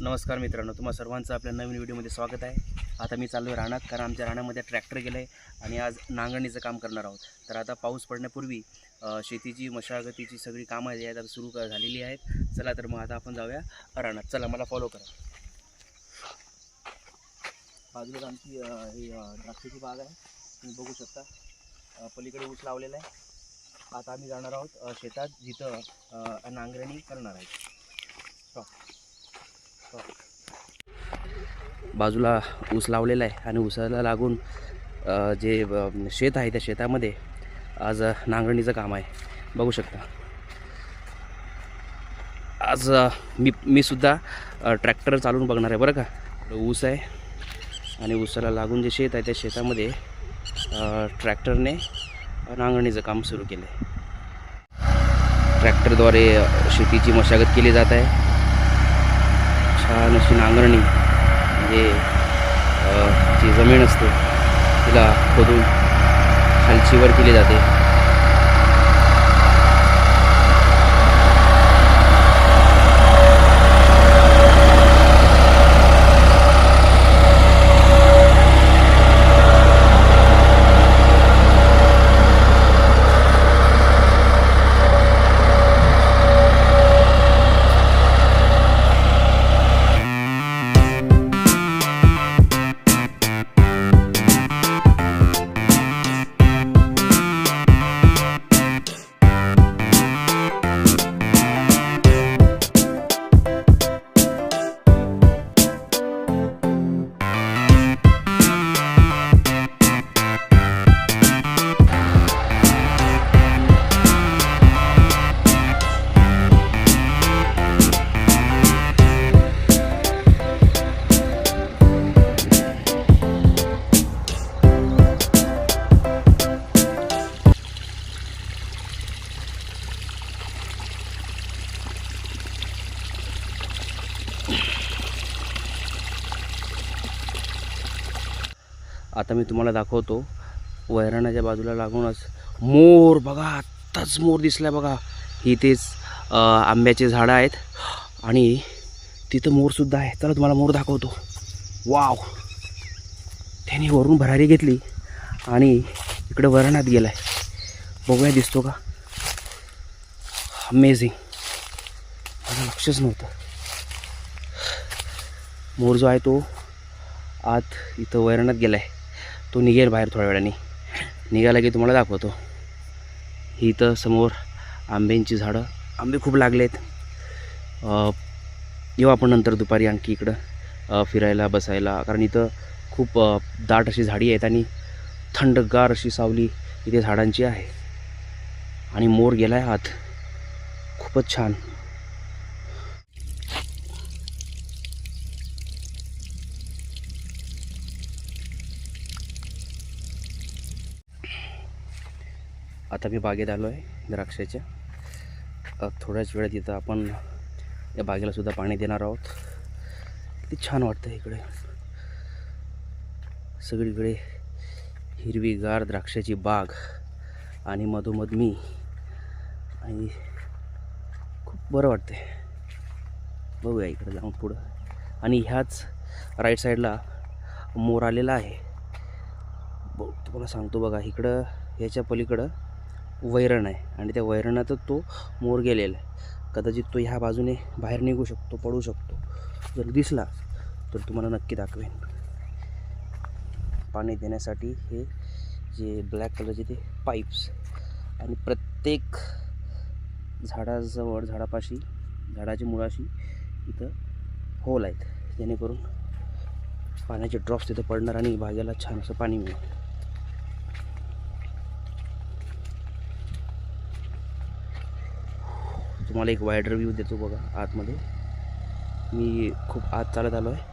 नमस्कार मित्रांनो तुम्हा सर्वांचं आपल्या नवीन व्हिडिओमध्ये स्वागत आहे. आता मी चाललो आहे कारण आमच्या रानामध्ये ट्रॅक्टर गेलं आहे आणि आज नांगरणीचं काम करणार आहोत. तर आता पाऊस पडण्यापूर्वी शेतीची मशागतीची सगळी कामं जी आहेत आता सुरू क- झालेली आहेत. चला तर मग आता आपण जाऊया राणात चला मला फॉलो करा. बाजूला आमची ही द्राक्षाची बाग आहे. तुम्ही बघू शकता. पलीकडे ऊस लावलेला आहे. आता आम्ही जाणार आहोत शेतात जिथं नांगरणी करणार आहे बाजूला ऊस लावलेला आहे आणि ऊसाला लागून जे शेत आहे त्या शेतामध्ये आज नांगरणीचं काम आहे. बघू शकता. आज मी मी सुद्धा ट्रॅक्टर चालवून बघणार आहे बरं का. ऊस आहे आणि ऊसाला लागून जे शेत आहे त्या शेतामध्ये ट्रॅक्टरने नांगरणीचं काम सुरू केलं आहे ट्रॅक्टरद्वारे शेतीची मशागत केली जात आहे. छान अशी नांगरणी हे जी जमीन असते तिला खोदून खालचीवर केली जाते. आता मी तुम्हाला दाखवतो. वैराणाच्या बाजूला लागूनच मोर बघा आत्ताच मोर दिसला बघा. ही तेच आंब्याचे झाडं आहेत. आणि तिथं मोरसुद्धा आहे. चला तुम्हाला मोर दाखवतो. वाव. त्याने वरून भरारी घेतली आणि इकडं वरणात गेला आहे बघूया दिसतो का? अमेझिंग माझं लक्षच नव्हतं. मोर जो आहे तो आत इथं वैरणात गेला आहे तो निघेल बाहेर थोड्या वेळाने. निघाला की तुम्हाला दाखवतो. ही इथं समोर आंब्यांची झाडं आंबे खूप लागले आहेत येऊ आपण नंतर दुपारी आणखी इकडं फिरायला बसायला. कारण इथं खूप दाट अशी झाडी आहेत आणि थंडगार अशी सावली इथे झाडांची आहे. आणि मोर गेला आहे आत. खूपच छान. आता मी बागेत आलो आहे द्राक्षाच्या. थोड्याच वेळात इथं आपण या बागेलासुद्धा पाणी देणार आहोत. किती छान वाटतं इकडे. सगळीकडे हिरवीगार द्राक्षाची बाग आणि मधोमध मी. आणि खूप बरं वाटते बघूया इकडे जाऊन पुढं. आणि ह्याच राईट साईडला मोर आलेला आहे. बघ तुम्हाला सांगतो बघा इकडं ह्याच्या पलीकडं वैरण आहे. आणि त्या वैरणातच तो मोर गेलेला आहे. कदाचित तो ह्या बाजूने बाहेर निघू शकतो पडू शकतो. जर दिसला तर तुम्हाला नक्की दाखवेन. पाणी देण्यासाठी हे जे ब्लॅक कलरचे ते पाईप्स आणि प्रत्येक झाडाजवळ झाडापाशी झाडाच्या मुळाशी इथं होल आहेत. जेणेकरून पाण्याचे ड्रॉप्स तिथं पडणार आणि बागेला छान असं पाणी मिळेल. तुम्हाला एक वायडर व्ह्यू देतो बघा आतमध्ये. मी खूप आत चालत आलो आहे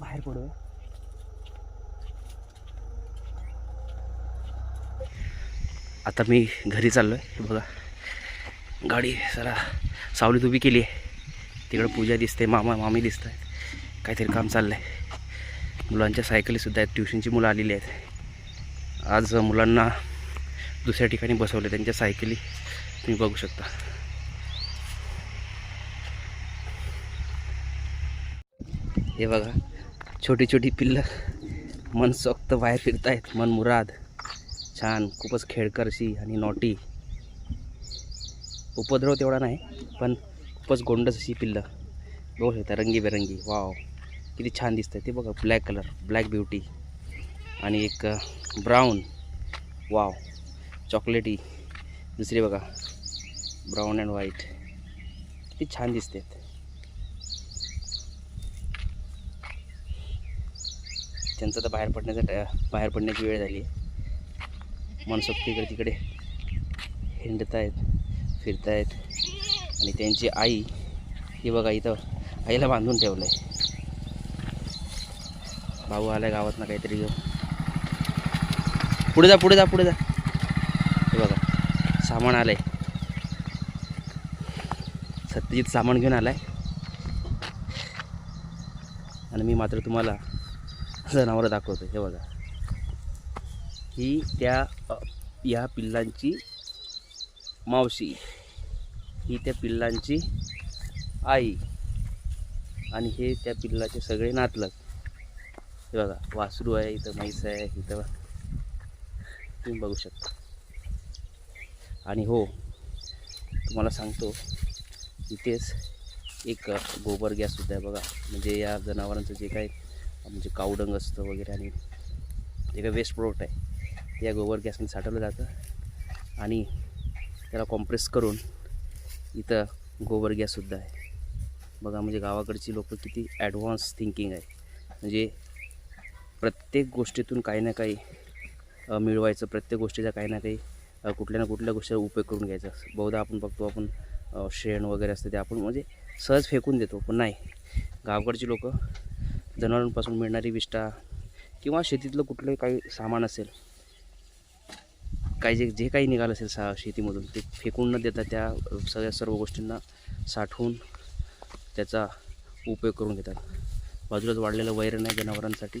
बाहेर पडू आता मी घरी चाललो आहे बघा. गाडी जरा सावलीत उभी केली आहे तिकडं पूजा दिसते मामा मामी दिसत आहेत काहीतरी काम चाललं आहे मुलांच्या सायकलीसुद्धा आहेत ट्युशनची मुलं आलेली आहेत. आज मुलांना दुसऱ्या ठिकाणी बसवले त्यांच्या सायकली तुम्ही बघू शकता. हे बघा छोटी छोटी पिल्लं मनसोक्त बाहेर फिरतायत मनमुराद छान खूपच खेळकरशी आणि नॉटी. उपद्रव तेवढा नाही पण खूपच गोंडस अशी पिल्लं. बघू शकता रंगीबेरंगी. वाव किती छान दिसतं ते बघा ब्लॅक कलर ब्लॅक ब्युटी आणि एक uh, ब्राऊन वाव चॉकलेटी. दुसरी बघा. Brown and white. किती छान दिसते त्यांचं तर बाहेर पडण्याचा बाहेर पडण्याची वेळ झाली. आहे मनसोक्त इकडे तिकडे हिंडत आहेत फिरतायत. आणि त्यांची आई ही बघा इथं आईला बांधून ठेवलं आहे भाऊ आला गावात ना काहीतरी घेऊन. पुढे जा पुढे जा पुढे जा. हे बघा सामान आलंय. सत्यजित सामान घेऊन आलाय. आणि मी मात्र तुम्हाला जनावरं दाखवतो हे बघा. ही त्या या पिल्लांची मावशी. ही त्या पिल्लांची आई. आणि हे त्या पिल्लाचे सगळे नातलग. हे बघा वासरू आहे इथं म्हैस आहे इथं तुम्ही बघू शकता. आणि हो तुम्हाला सांगतो इथेच एक गोबर गॅससुद्धा आहे बघा. म्हणजे या जनावरांचं जे काही म्हणजे कावडंग असतं वगैरे आणि जे काही वेस्ट प्रोडक्ट आहे. ते या गोबर गॅसने साठवलं जातं आणि त्याला कॉम्प्रेस करून इथं गोबर गॅससुद्धा आहे. बघा म्हणजे गावाकडची लोक किती ॲडव्हान्स थिंकिंग आहे. म्हणजे प्रत्येक गोष्टीतून काही ना काही मिळवायचं प्रत्येक गोष्टीचा काही ना काही कुठल्या ना कुठल्या गोष्टीचा उपयोग करून घ्यायचा. बहुधा आपण बघतो आपण शेण वगैरे असतं ते आपण म्हणजे सहज फेकून देतो पण नाही. गावकडची लोक जनावरांपासून मिळणारी विष्ठा किंवा शेतीतलं कुठलंही काही सामान असेल काही जे जे काही निघालं असेल सा शेतीमधून ते फेकून न देता त्या सगळ्या सर्व गोष्टींना साठवून त्याचा उपयोग करून घेतात. बाजूलाच वाढलेलं वैरण आहे जनावरांसाठी.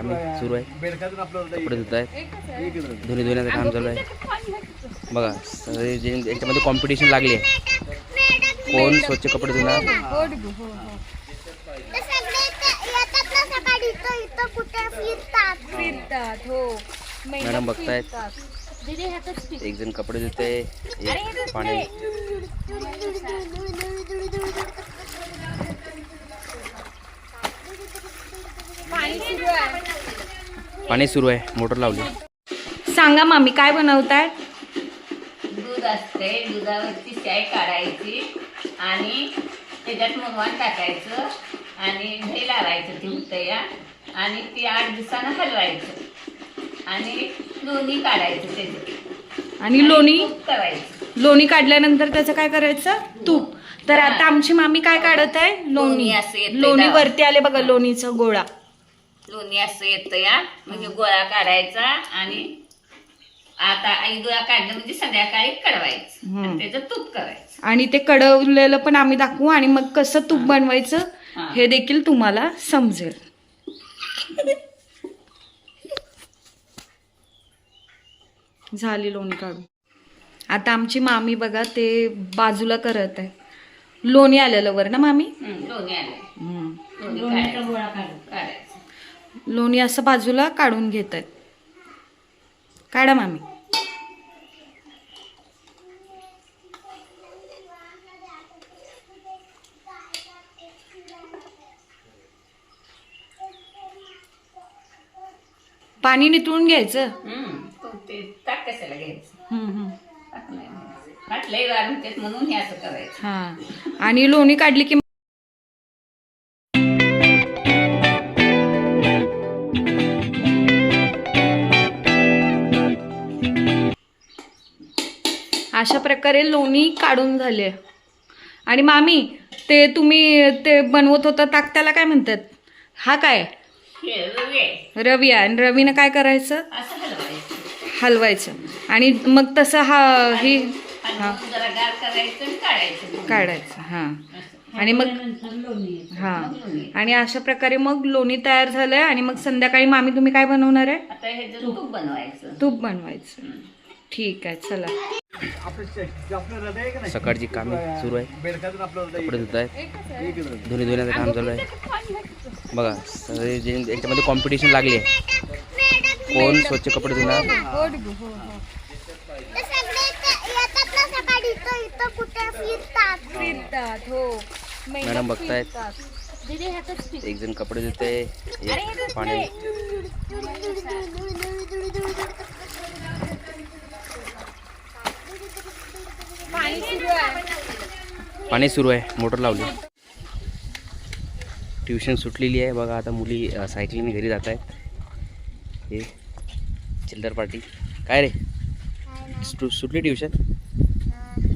काम सुरू आहे. कपडे धुत आहेत. धुणे धुण्याचं काम चालू आहे. बघा सगळे जे याच्यामध्ये कॉम्पिटिशन लागली आहे. कोण स्वच्छ कपडे धुणार? मॅडम बघतायत. एक जण कपडे धुते एक पाणी पाणी सुरू आहे. पाणी सुरू आहे. मोटर लावली. सांगा मामी काय बनवताय? दूध असते दुधावरची शाई काढायची आणि त्याच्यात मुगवान टाकायचं आणि दही लावायचं ती उतया आणि ती आठ दिवसानं हलवायचं. आणि लोणी काढायचं त्याचं आणि लोणी? करायचं लोणी काढल्यानंतर त्याचं काय करायचं? तूप. तर आता आमची मामी काय काढत आहे? लोणी. लोणी. वरती आले बघा लोणीचा गोळा. लोणी असं येतं या म्हणजे गोळा काढायचा आणि आता आई गोळा काढलं म्हणजे संध्याकाळी कडवायचं हम्म. आणि त्याचं तूप करायचं. आणि ते कडवलेलं पण आम्ही दाखवू आणि मग कसं तूप बनवायचं हा. हे देखील तुम्हाला समजेल. झाली लोणी काढून. आता आमची मामी बघा ते बाजूला करत आहे. लोणी आलेलं वर ना मामी? लोणी आलं. लोणी काढायचं. काढायचं. लोणी असं बाजूला काढून घेत आहेत काढा मामी. पाणी नितळून घ्यायचं? कशाला घ्यायचं? म्हणून हे असं करायचं. हा. आणि लोणी काढली की प्रकारे लोणी काढून झाले. आणि मामी ते तुम्ही ते बनवत होता ताक त्याला काय म्हणतात? हा काय? रवी आहे. आणि रवीनं काय करायचं? हलवायचं. आणि मग तसं हा ही काढायचं हां. आणि मग हा. आणि अशा प्रकारे मग लोणी तयार झालंय. आणि मग संध्याकाळी मामी तुम्ही काय बनवणार आहे? तूप बनवायचं. ठीक आहे चला. सकाळची कामे सुरू आहे. कपडे धुत आहेत. धुणे धुण्याचं काम चालू आहे. बघा सगळे याच्यामध्ये कॉम्पिटिशन लागली आहे. कोण स्वच्छ कपडे धुणार? मॅडम बघतायत. एक जण कपडे धुते एक पाणी पाणी सुरू आहे. मोटर लावली. ट्युशन सुटलेली आहे. बघा आता मुली सायकलीने घरी जात आहेत. हे चिल्लर पार्टी. काय रे? सु सुटली ट्युशन?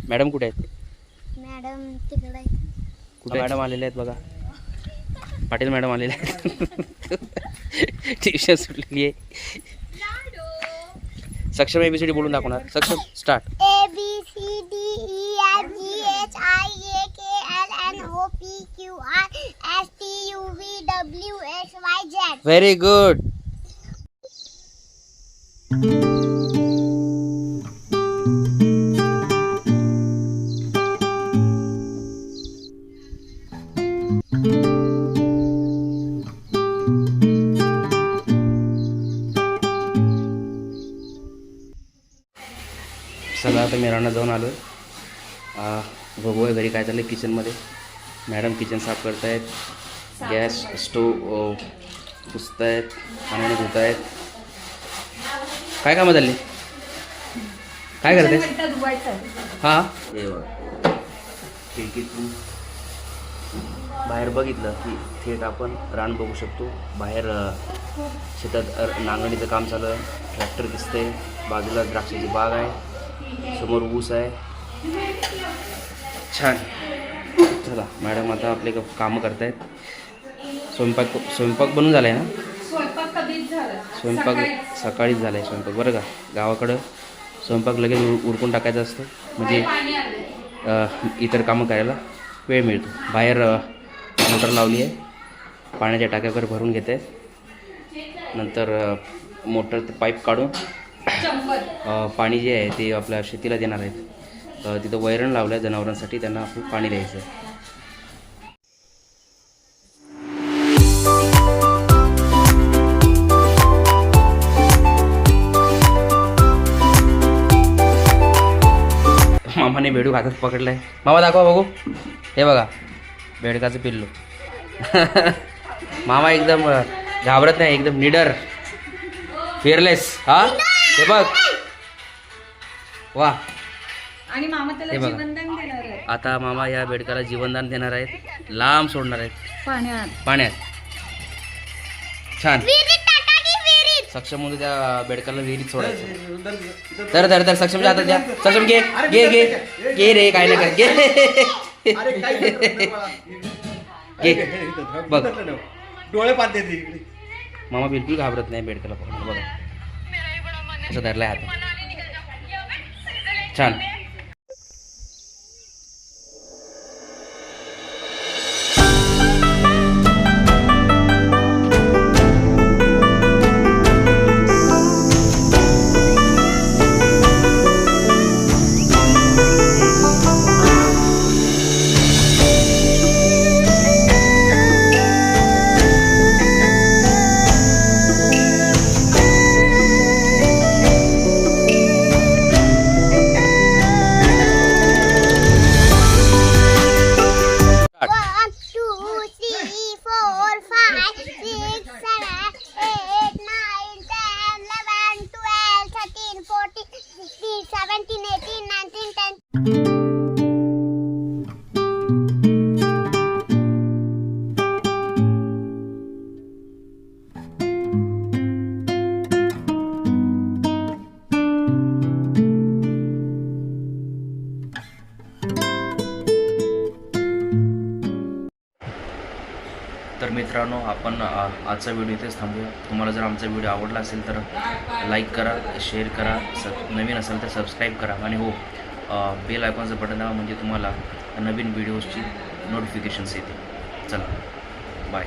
मॅडम कुठे आहेत? मॅडम तिकडे. कुठे मॅडम आलेले आहेत बघा. पाटील मॅडम आलेले आहेत. ट्युशन सुटलेली आहे. सक्षम एबीसीडी बोलून दाखवणार. Saksham start A B C D E F G H I J K L N O P Q R S T U V W X Y Z very good रानात जाऊन आलो आहे बघूया घरी काय चाललं किचनमध्ये मॅडम किचन साफ करतायत. गॅस स्टोव पुसतायत पाण्याने धुत आहेत काय कामं चालली? काय करते हां? हे. खिडकीतून बाहेर बघितलं की थेट आपण रान बघू शकतो. बाहेर शेतात नांगरणीचं काम चालू आहे. ट्रॅक्टर दिसते बाजूला द्राक्षाची बाग आहे. समोर ऊस आहे. छान. चला मॅडम आता आपले कामं करतायत. स्वयंपाक स्वयंपाक बनून झाला आहे ना? स्वयंपाक सकाळीच झाला आहे स्वयंपाक बरं का गावाकडं स्वयंपाक लगेच उर उरकून टाकायचं असतं. म्हणजे इतर कामं करायला वेळ मिळतो. बाहेर मोटर लावली आहे. पाण्याच्या टाक्या वगैरे भरून घेत. आहेत नंतर मोटर ते पाईप काढून पाणी जे आहे ते आपल्या शेतीला देणार आहेत. तिथं वैरण लावलं आहे जनावरांसाठी त्यांना आपण पाणी द्यायचं आहे. मामाने बेडूक हातात पकडलाय. मामा दाखवा बघू. हे बघा बेडकाचं पिल्लू. मामा एकदम घाबरत नाही एकदम निडर. फिअरलेस हा? हे बघ. वा. आणि मामा त्याला हे बघा. जीवनदान देणार आहे. आता मामा या बेडकाला जीवनदान देणार आहेत. लांब सोडणार आहेत. पाण्यात. पाण्यात. छान. सक्षम म्हणून त्या बेडकाला विहिरीत सोडायचं. तर तर तर सक्षमच्या हातात द्या सक्षम घे घे घे. घे रे काय नाही कर घे. घे. बघ. डोळे पाहते ती मामा बिलकुल घाबरत नाही बेडकाला पकडून. बघा. कसं धरलाय हातात. छान. तर मित्रांनो आपण आजचा व्हिडिओ इथेच थांबूया. तुम्हाला जर आमचा व्हिडिओ आवडला असेल तर लाईक करा शेअर करा सब नवीन असेल तर सबस्क्राईब करा. आणि हो बेल आयकॉनचं बटन दाबा म्हणजे तुम्हाला नवीन व्हिडिओजची नोटिफिकेशन्स येतील. चला बाय